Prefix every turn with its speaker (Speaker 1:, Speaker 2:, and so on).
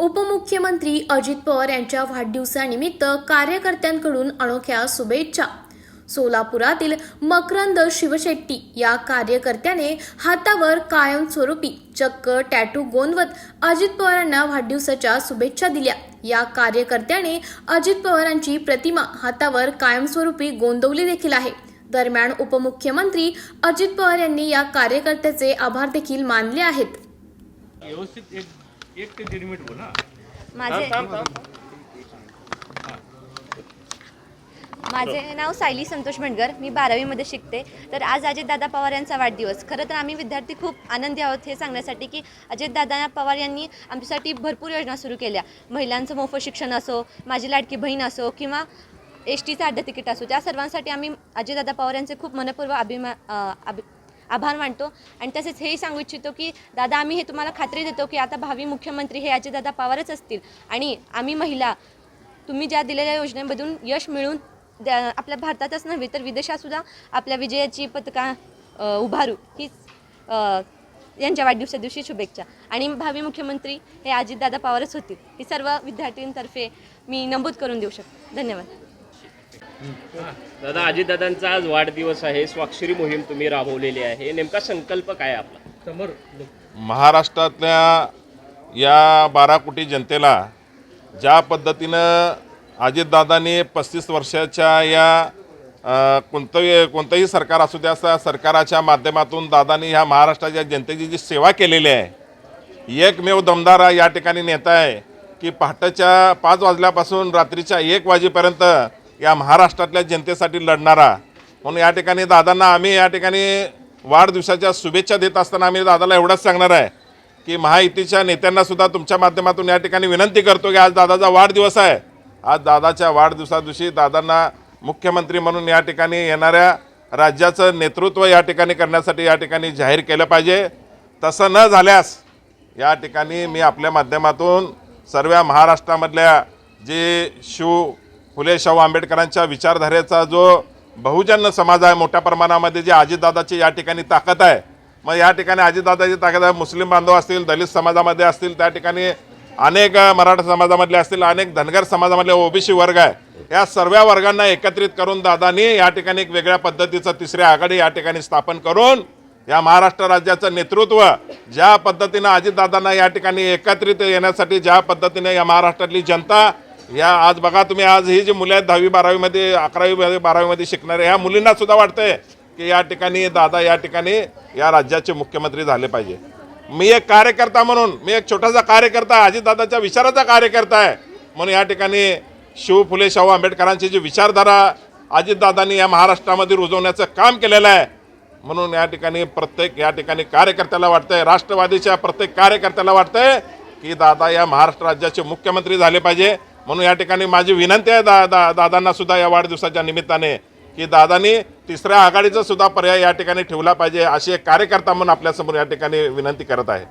Speaker 1: उपमुख्यमंत्री अजित पवार यांच्या वाढदिवसानिमित्त कार्यकर्त्यांकडून अनोख्या शुभेच्छा. सोलापुरातील मकरंद शिवशेट्टी या कार्यकर्त्याने हातावर कायमस्वरूपी चक्क टॅटू गोंदवत अजित पवारांना वाढदिवसाच्या शुभेच्छा दिल्या. या कार्यकर्त्याने अजित पवारांची प्रतिमा हातावर कायमस्वरूपी गोंदवली देखील आहे. दरम्यान उपमुख्यमंत्री अजित पवार यांनी या कार्यकर्त्याचे आभार देखील मानले आहेत.
Speaker 2: व्यवस्थित एक ते दीड मिनिट बोला
Speaker 3: माझे माझे नाव सायली संतोष भंडगर मी बारावीमध्ये शिकते. तर आज अजितदादा पवार यांचा वाढदिवस. खरं तर आम्ही विद्यार्थी खूप आनंदी आहोत हे सांगण्यासाठी की अजितदादा पवार यांनी आमच्यासाठी भरपूर योजना सुरू केल्या. महिलांचं मोफत शिक्षण असो माझी लाडकी बहीण असो किंवा एस टीचं अड्डा तिकीट असो त्या सर्वांसाठी आम्ही अजितदादा पवार यांचे खूप मनपूर्वक अभिमा अभि आभार मानतो. आणि तसेच हेही सांगू इच्छितो की दादा आम्ही हे तुम्हाला खात्री देतो की आता भावी मुख्यमंत्री हे अजितदादा पवारच असतील. आणि आम्ही महिला तुम्ही ज्या दिलेल्या योजनेमधून यश मिळून द्या आपल्या भारतातच नव्हे तर विदेशातसुद्धा आपल्या विजयाची पथका उभारू. हीच यांच्या वाढदिवसा दिवशी शुभेच्छा. आणि भावी मुख्यमंत्री हे अजितदादा पवारच होतील. ही सर्व विद्यार्थ्यांतर्फे मी नमूद करून देऊ शकतो. धन्यवाद.
Speaker 4: दादा अजितदादांचा आज वाढदिवस आहे. स्वाक्षरी मोहीम तुम्ही राबवलेली आहे. नेमका संकल्प काय आहे आपला?
Speaker 2: समोर.
Speaker 5: महाराष्ट्रातल्या या बारा कोटी जनतेला ज्या पद्धतीनं अजितदादांनी पस्तीस वर्षाच्या या अ, कोणतंही कोणतंही सरकार असू द्या त्या सरकाराच्या माध्यमातून दादांनी ह्या महाराष्ट्राच्या जनतेची जी सेवा केलेली आहे एकमेव दमदार या ठिकाणी नेता आहे की पहाटेच्या पाच वाजल्यापासून रात्रीच्या एक वाजेपर्यंत या महाराष्ट्रातल्या जनतेसाठी लढणारा. म्हणून या ठिकाणी दादांना आम्ही या ठिकाणी वाढदिवसाच्या शुभेच्छा देत असताना आम्ही दादाला एवढंच सांगणार आहे की महायुतीच्या नेत्यांना सुद्धा तुमच्या माध्यमातून या ठिकाणी विनंती करतो की आज दादाचा वाढदिवस आहे. आज दादाच्या वाढदिवसादिवशी दादांना मुख्यमंत्री म्हणून या ठिकाणी येणाऱ्या राज्याचं नेतृत्व या ठिकाणी करण्यासाठी या ठिकाणी जाहीर केलं पाहिजे. तसं न झाल्यास या ठिकाणी मी आपल्या माध्यमातून सर्व महाराष्ट्रामधल्या जे शिव फुले शाहू आंबेडकरांच्या विचारधारेचा जो बहुजन समाज आहे मोठ्या प्रमाणामध्ये जे अजितदादाची या ठिकाणी ताकद आहे मग या ठिकाणी अजितदादाची ताकद आहे मुस्लिम बांधव असतील दलित समाजामध्ये असतील त्या ठिकाणी अनेक मराठा समाजामधले असतील अनेक धनगर समाजामधले ओबीसी वर्ग आहे या सर्व वर्गांना एकत्रित करून दादांनी या ठिकाणी एक वेगळ्या पद्धतीचं तिसरी आघाडी या ठिकाणी स्थापन करून या महाराष्ट्र राज्याचं नेतृत्व ज्या पद्धतीनं अजितदादांना या ठिकाणी एकत्रित येण्यासाठी ज्या पद्धतीने या महाराष्ट्रातली जनता या आज बघा तुम्ही आज ही जी मुलं आहेत दहावी बारावीमध्ये अकरावीमध्ये बारावीमध्ये शिकणारे ह्या मुलींना सुद्धा वाटतंय की या ठिकाणी दादा या ठिकाणी या राज्याचे मुख्यमंत्री झाले पाहिजे. मी एक कार्यकर्ता म्हणून मी एक छोटासा कार्यकर्ता अजितदादाच्या विचाराचा कार्यकर्ता आहे. म्हणून या ठिकाणी शिव फुले शाहू आंबेडकरांची जी विचारधारा अजितदादांनी या महाराष्ट्रामध्ये रुजवण्याचं काम केलेलं आहे. म्हणून या ठिकाणी प्रत्येक या ठिकाणी कार्यकर्त्याला वाटतंय राष्ट्रवादीच्या प्रत्येक कार्यकर्त्याला वाटतंय की दादा या महाराष्ट्र राज्याचे मुख्यमंत्री झाले पाहिजे. म्हणून या ठिकाणी माझी विनंती आहे दा दा दादांना सुद्धा या वाढदिवसाच्या निमित्ताने की दादांनी तिसऱ्या आघाडीचा सुद्धा पर्याय या ठिकाणी ठेवला पाहिजे अशी एक कार्यकर्ता म्हणून आपल्यासमोर या ठिकाणी विनंती करत आहे.